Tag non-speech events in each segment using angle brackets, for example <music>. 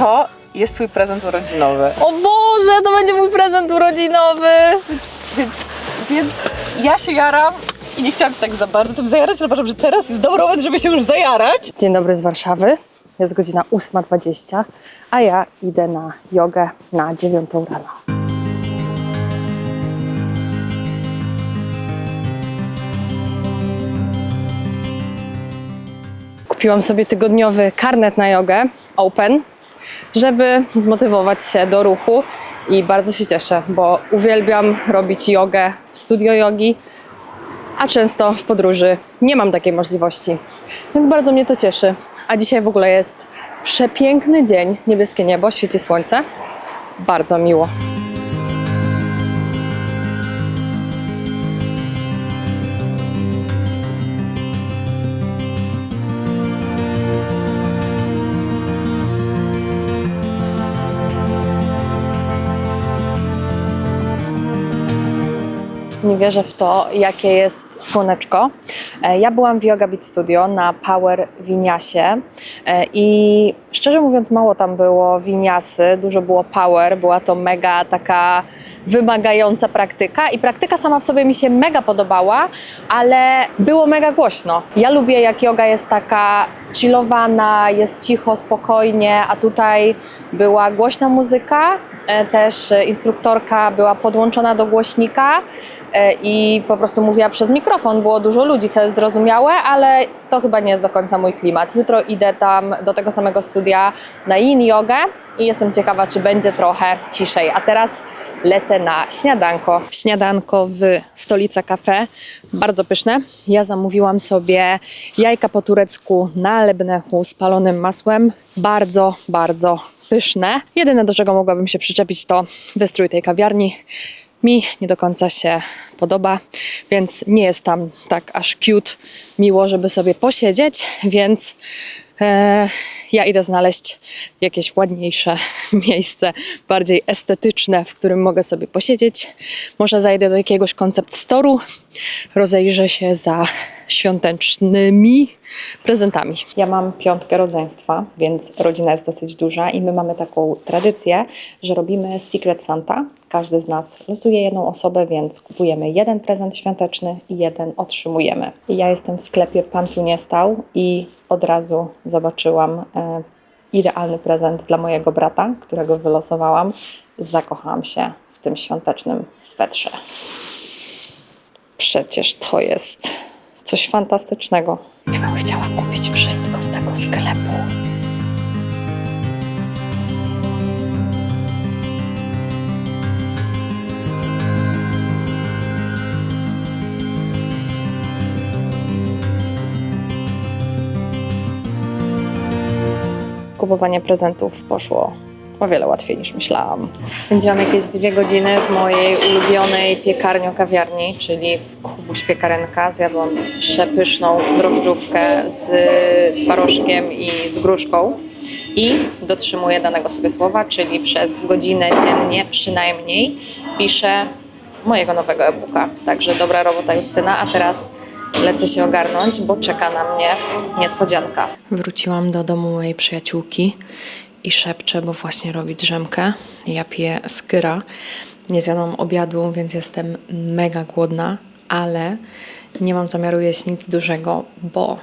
to jest twój prezent urodzinowy. O Boże, to będzie mój prezent urodzinowy! Więc, więc ja się jaram i nie chciałam się tak za bardzo tym zajarać, ale uważam, że teraz jest dobry moment, żeby się już zajarać. Dzień dobry z Warszawy. Jest godzina 8.20, a ja idę na jogę na 9 rano. Kupiłam sobie tygodniowy karnet na jogę Open, żeby zmotywować się do ruchu i bardzo się cieszę, bo uwielbiam robić jogę w studio jogi, a często w podróży nie mam takiej możliwości. Więc bardzo mnie to cieszy. A dzisiaj w ogóle jest przepiękny dzień, niebieskie niebo, świeci słońce. Bardzo miło. Wierzę w to, jakie jest słoneczko. E, Ja byłam w Yoga Beat Studio na Power Winiasie i szczerze mówiąc mało tam było winiasy, dużo było power, była to mega taka wymagająca praktyka i praktyka sama w sobie mi się mega podobała, ale było mega głośno. Ja lubię jak yoga jest taka zchillowana, jest cicho, spokojnie, a tutaj była głośna muzyka, e, też instruktorka była podłączona do głośnika i po prostu mówiła przez mikrofon. Było dużo ludzi, co jest zrozumiałe, ale to chyba nie jest do końca mój klimat. Jutro idę tam do tego samego studia na yin jogę i jestem ciekawa, czy będzie trochę ciszej. A teraz lecę na śniadanko. Śniadanko w Stolica Cafe, bardzo pyszne. Ja zamówiłam sobie jajka po turecku na lebnechu z palonym masłem. Bardzo, bardzo pyszne. Jedyne, do czego mogłabym się przyczepić, to wystrój tej kawiarni mi nie do końca się podoba, więc nie jest tam tak aż cute, miło, żeby sobie posiedzieć, więc e, ja idę znaleźć jakieś ładniejsze <laughs> miejsce, bardziej estetyczne, w którym mogę sobie posiedzieć. Może zajdę do jakiegoś koncept storu, rozejrzę się za świątecznymi prezentami. Ja mam piątkę rodzeństwa, więc rodzina jest dosyć duża i my mamy taką tradycję, że robimy Secret Santa. Każdy z nas losuje jedną osobę, więc kupujemy jeden prezent świąteczny i jeden otrzymujemy. Ja jestem w sklepie Pan tu nie stał i od razu zobaczyłam e, idealny prezent dla mojego brata, którego wylosowałam. Zakochałam się w tym świątecznym swetrze. Przecież to jest coś fantastycznego. Ja bym chciała kupić wszystko z tego sklepu. Kupowanie prezentów poszło o wiele łatwiej niż myślałam. Spędziłam jakieś dwie godziny w mojej ulubionej piekarniu kawiarni, czyli w Kubuś Piekarenka. Zjadłam przepyszną drożdżówkę z twarożkiem i z gruszką. I dotrzymuję danego sobie słowa, czyli przez godzinę dziennie przynajmniej piszę mojego nowego e-booka. Także dobra robota Justyna, a teraz lecę się ogarnąć, bo czeka na mnie niespodzianka. Wróciłam do domu mojej przyjaciółki i szepczę, bo właśnie robi drzemkę. Ja piję skyra. Nie zjadłam obiadu, więc jestem mega głodna, ale nie mam zamiaru jeść nic dużego, bo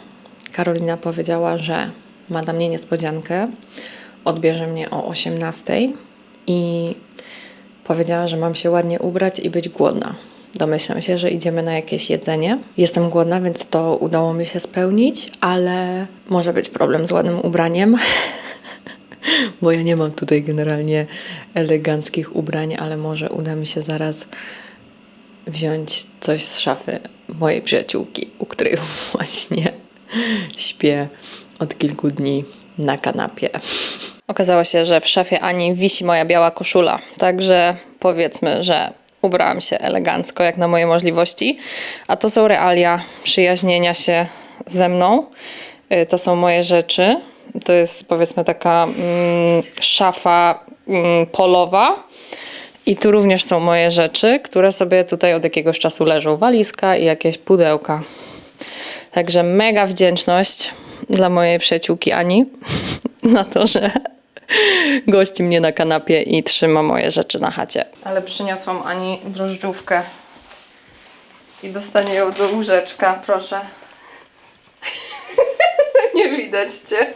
Karolina powiedziała, że ma dla mnie niespodziankę. Odbierze mnie o 18 i powiedziała, że mam się ładnie ubrać i być głodna. Domyślam się, że idziemy na jakieś jedzenie. Jestem głodna, więc to udało mi się spełnić, ale może być problem z ładnym ubraniem. <laughs> Bo ja nie mam tutaj generalnie eleganckich ubrań, ale może uda mi się zaraz wziąć coś z szafy mojej przyjaciółki, u której <laughs> właśnie śpię od kilku dni na kanapie. Okazało się, że w szafie Ani wisi moja biała koszula, także powiedzmy, że ubrałam się elegancko, jak na moje możliwości. A to są realia przyjaźnienia się ze mną. Y, To są moje rzeczy. To jest powiedzmy taka mm, szafa mm, polowa. I tu również są moje rzeczy, które sobie tutaj od jakiegoś czasu leżą. Walizka i jakieś pudełka. Także mega wdzięczność dla mojej przyjaciółki Ani <laughs> na to, że gości mnie na kanapie i trzyma moje rzeczy na chacie. Ale przyniosłam Ani drożdżówkę i dostanie ją do łóżeczka, proszę. <laughs> Nie widać cię.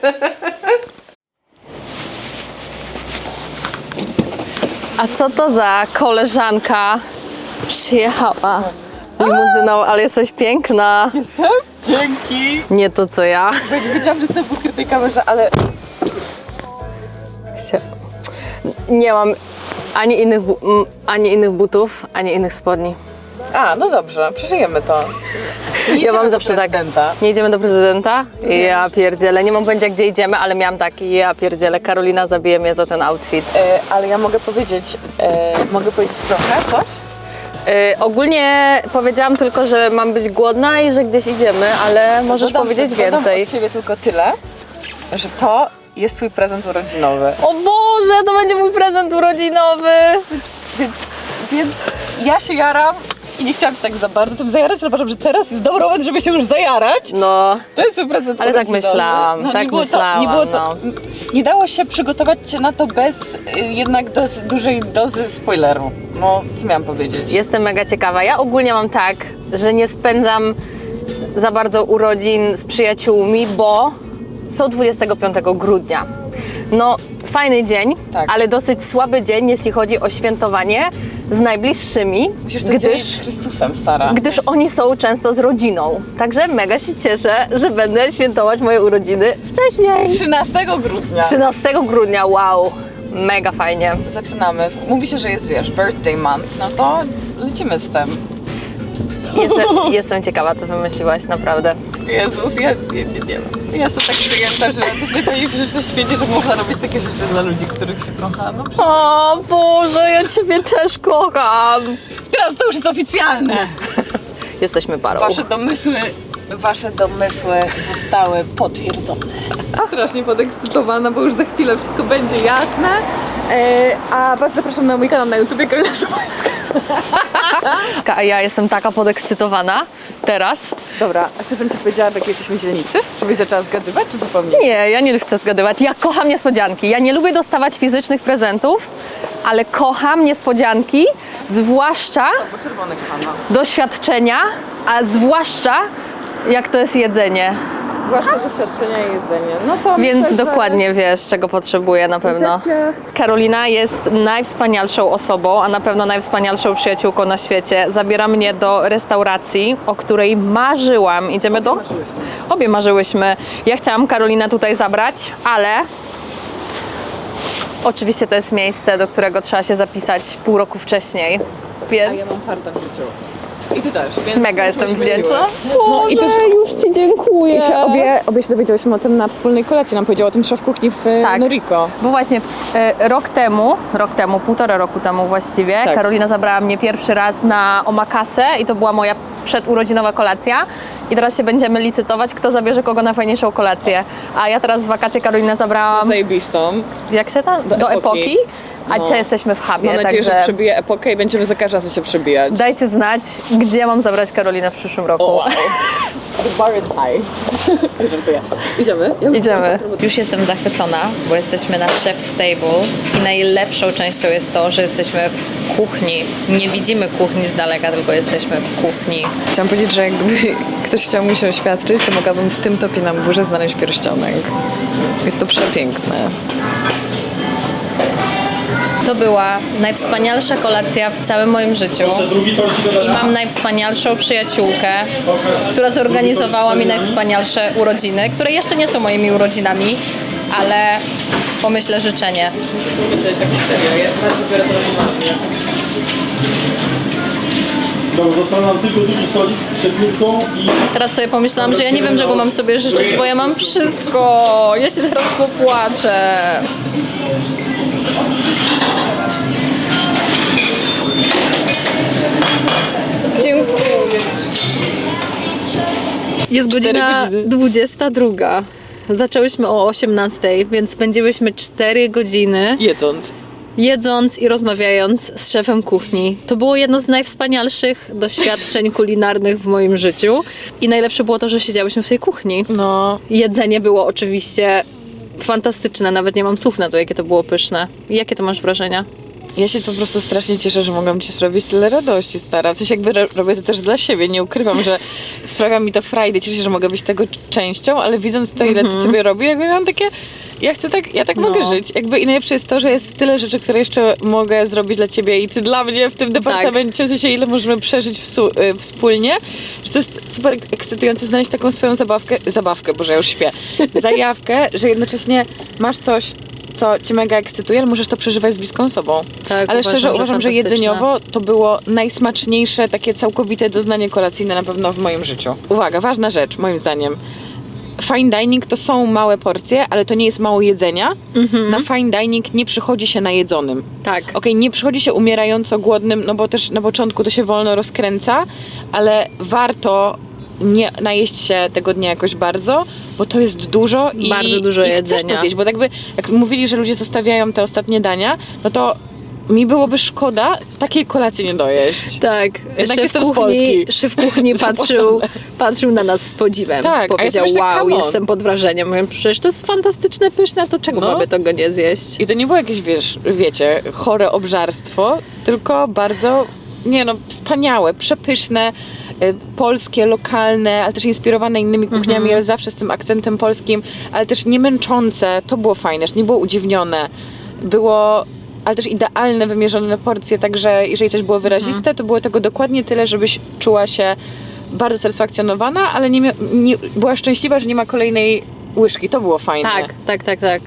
A co to za koleżanka przyjechała limuzyną, ale jesteś piękna. Jestem? Dzięki! Nie to co ja. Wiedziałam, że jestem w ukrytej kamerze, ale się- Nie mam ani innych, ani innych butów, ani innych spodni. A, no dobrze, przeżyjemy to. <laughs> Ja mam zawsze tak. prezydenta. Nie idziemy do prezydenta? Ja pierdzielę. Nie mam pojęcia gdzie idziemy, ale miałam taki, ja pierdzielę. Karolina zabije mnie za ten outfit. E, ale ja mogę powiedzieć, e, mogę powiedzieć trochę coś? Y, ogólnie powiedziałam tylko, że mam być głodna i że gdzieś idziemy, ale możesz Dodam- powiedzieć dodam więcej. od siebie tylko tyle, że to jest twój prezent urodzinowy. O Boże, to będzie mój prezent urodzinowy! Więc, więc ja się jaram i nie chciałam się tak za bardzo tym zajarać, ale uważam, że teraz jest dobry moment, żeby się już zajarać. No, To jest twój prezent Ale tak urodzinowy. myślałam, tak nie było myślałam, To, nie, było to, no. nie dało się przygotować cię na to bez y, jednak dozy, dużej dozy spoileru. No, co miałam powiedzieć? Jestem mega ciekawa. Ja ogólnie mam tak, że nie spędzam za bardzo urodzin z przyjaciółmi, bo są 25 grudnia. No, fajny dzień, Tak. ale dosyć słaby dzień, jeśli chodzi o świętowanie z najbliższymi, Musisz to gdyż, z Chrystusem, stara. gdyż oni są często z rodziną. Także mega się cieszę, że będę świętować moje urodziny wcześniej. 13 grudnia. 13 grudnia, wow, mega fajnie. Zaczynamy. Mówi się, że jest, wiesz, birthday month, no to lecimy z tym. Jestem, jestem ciekawa, co wymyśliłaś, naprawdę. Jezus, ja nie, nie, nie. Ja jestem tak przyjęta, że to jest najfajniejsze rzecz na świecie, że można robić takie rzeczy dla ludzi, których się kocha. No, przecież- O Boże, ja Ciebie też kocham. teraz to już jest oficjalne. Jesteśmy parą. Wasze domysły, wasze domysły zostały potwierdzone. Strasznie podekscytowana, bo już za chwilę wszystko będzie jasne. E, a was zapraszam na mój kanał na YouTube, Karolina Sobańska. A ja jestem taka podekscytowana teraz. Dobra, a chcesz, żebym ci powiedziała, w jakiej jesteśmy dzielnicy? Żebyś zaczęła zgadywać, czy zupełnie? Nie, ja nie chcę zgadywać. Ja kocham niespodzianki. Ja nie lubię dostawać fizycznych prezentów, ale kocham niespodzianki, zwłaszcza Bo czerwone kochana. doświadczenia, a zwłaszcza jak to jest jedzenie. Zwłaszcza doświadczenia i jedzenie. No to Więc myślę, że- dokładnie wiesz, czego potrzebuję na pewno. Wiecie- Karolina jest najwspanialszą osobą, a na pewno najwspanialszą przyjaciółką na świecie. Zabiera mnie do restauracji, o której marzyłam. Idziemy do? marzyłyśmy. Obie marzyłyśmy. Ja chciałam Karolinę tutaj zabrać, ale oczywiście to jest miejsce, do którego trzeba się zapisać pół roku wcześniej. A ja Więc mam farta w życiu. I ty też. Więc mega jestem wdzięczna. siły. No i też już Ci dziękuję. i się obie, obie się dowiedziałyśmy o tym na wspólnej kolacji. Nam powiedział o tym szef kuchni w Tak. tak. Noriko. Bo właśnie e, rok temu, rok temu, półtora roku temu właściwie, Tak. Karolina zabrała mnie pierwszy raz na omakasę i to była moja przedurodzinowa kolacja. I teraz się będziemy licytować, kto zabierze kogo na fajniejszą kolację. A ja teraz w wakacje Karolinę zabrałam, Zajebistą. jak się tam? Do, epoki. epoki. A No. dzisiaj jesteśmy w hubie, Mam nadzieję, także że przebije epokę i będziemy za każdym razem się przebijać. dajcie znać, gdzie mam zabrać Karolinę w przyszłym roku. O, wow. The bar is high. <laughs> Dziękuję. Idziemy? Ja już Idziemy. Już jestem zachwycona, bo jesteśmy na Chef Stable i najlepszą częścią jest to, że jesteśmy w kuchni. Nie widzimy kuchni z daleka, tylko jesteśmy w kuchni. Chciałam powiedzieć, że jakby <laughs> ktoś chciał mi się oświadczyć, to mogłabym w tym topie na górze znaleźć pierścionek. Jest to przepiękne. To była najwspanialsza kolacja w całym moim życiu. I mam najwspanialszą przyjaciółkę, która zorganizowała mi najwspanialsze urodziny, które jeszcze nie są moimi urodzinami, ale pomyślę życzenie. Dobra, Został nam tylko duży stolik z przepiórką i Teraz sobie pomyślałam, że ja nie wiem, czego mam sobie życzyć, bo ja mam wszystko. Ja się teraz popłaczę. Dziękuję. Jest godzina 22. Zaczęłyśmy o 18, więc spędziłyśmy 4 godziny Jedząc. Jedząc i rozmawiając z szefem kuchni. To było jedno z najwspanialszych doświadczeń kulinarnych w moim życiu. I najlepsze było to, że siedziałyśmy w tej kuchni. No. Jedzenie było oczywiście fantastyczne, nawet nie mam słów na to, jakie to było pyszne. Jakie to masz wrażenia? Ja się po prostu strasznie cieszę, że mogłam Ci sprawić tyle radości, stara. W sensie jakby ro- robię to też dla siebie, nie ukrywam, że sprawia mi to frajdę, cieszę się, że mogę być tego częścią, ale widząc to, ile to Ciebie robi, jakby mam takie... Ja chcę tak, ja tak No. mogę żyć. Jakby i najlepsze jest to, że jest tyle rzeczy, które jeszcze mogę zrobić dla Ciebie i Ty dla mnie w tym departamencie, w sensie ile możemy przeżyć y, wspólnie, że to jest super ekscytujące znaleźć taką swoją zabawkę, zabawkę, boże ja już śpię, <laughs> zajawkę, że jednocześnie masz coś, co Cię mega ekscytuje, ale możesz to przeżywać z bliską osobą. Tak, ale uważam, szczerze że uważam, że fantastyczne. jedzeniowo to było najsmaczniejsze, takie całkowite doznanie kolacyjne na pewno w moim życiu. Uwaga, ważna rzecz, moim zdaniem. Fine dining to są małe porcje, ale to nie jest mało jedzenia. Na fine dining nie przychodzi się najedzonym. Tak. Okej, nie przychodzi się umierająco głodnym, no bo też na początku to się wolno rozkręca, ale warto nie najeść się tego dnia jakoś bardzo, bo to jest dużo i, Bardzo dużo i chcesz jedzenia. to zjeść, bo tak by, jak mówili, że ludzie zostawiają te ostatnie dania, no to mi byłoby szkoda takiej kolacji nie dojeść. Tak, Jednak szef jestem z kuchni, Polski. szef kuchni <laughs> patrzył, patrzył na nas z podziwem. Tak, a ja Powiedział, sobie tak, wow, on. jestem pod wrażeniem. Mówię, przecież to jest fantastyczne, pyszne, to czego No. mamy tego nie zjeść? I to nie było jakieś, wiesz, wiecie, chore obżarstwo, tylko bardzo, nie no, wspaniałe, przepyszne, y, polskie, lokalne, ale też inspirowane innymi kuchniami, Mhm. ale zawsze z tym akcentem polskim, ale też nie męczące, to było fajne, że nie było udziwnione, było ale też idealne, wymierzone porcje, także jeżeli coś było wyraziste, Mhm. to było tego dokładnie tyle, żebyś czuła się bardzo satysfakcjonowana, ale nie, mia- nie, była szczęśliwa, że nie ma kolejnej łyżki, to było fajne. Tak, tak, tak, tak.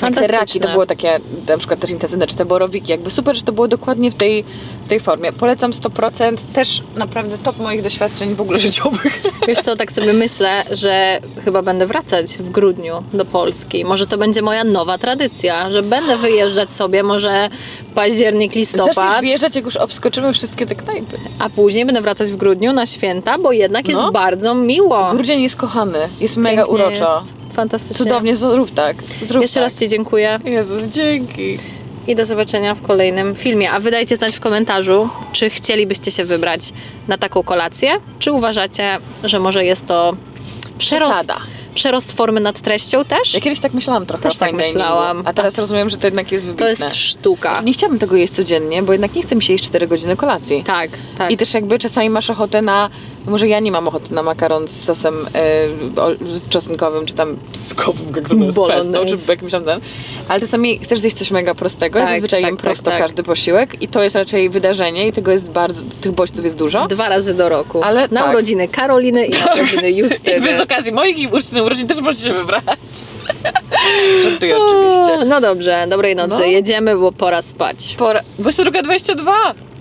Tak, te raki to Fantastyczne. było takie na przykład też intensywne, czy te borowiki, jakby super, że to było dokładnie w tej, w tej formie. Polecam 100%, też naprawdę top moich doświadczeń w ogóle <laughs> życiowych. Wiesz co, tak sobie myślę, że chyba będę wracać w grudniu do Polski. Może to będzie moja nowa tradycja, że będę wyjeżdżać sobie może październik, Zaczniesz listopad, wyjeżdżać, jak już obskoczymy wszystkie te knajpy. a później będę wracać w grudniu na święta, bo jednak jest No. bardzo miło. Grudzień jest kochany, jest mega Pięknie uroczo. Jest. Fantastycznie. Cudownie, zrób tak. Zrób Jeszcze tak. raz Ci dziękuję Jezus, dzięki. i do zobaczenia w kolejnym filmie. A wy dajcie znać w komentarzu, czy chcielibyście się wybrać na taką kolację, czy uważacie, że może jest to przerost, Przesada. Przerost formy nad treścią też? Ja kiedyś tak myślałam trochę Też o tak fine diningu, myślałam. A teraz rozumiem, że to jednak jest To wybitne. jest sztuka. Nie chciałabym tego jeść codziennie, bo jednak nie chcę mi się jeść 4 godziny kolacji. Tak, tak. I też jakby czasami masz ochotę na, może ja nie mam ochoty na makaron z sosem o- z czosnkowym, czy tam czosnkowym, jak to jest Bolognese. pesto, czy jakimś tam ten. Ale czasami chcesz zjeść coś mega prostego, ja Tak, zazwyczaj tak, jem tak, prosto tak. każdy posiłek i to jest raczej wydarzenie i tego jest bardzo, tych bodźców jest dużo. Dwa razy do roku. Ale na tak. urodziny Karoliny i na urodziny <laughs> I Justyny. wy z okazji moich i uczciwych urodzin też możecie wybrać. <laughs> Żartuję oczywiście. No dobrze, dobrej nocy. No. Jedziemy, bo pora spać. Pora... 22.22!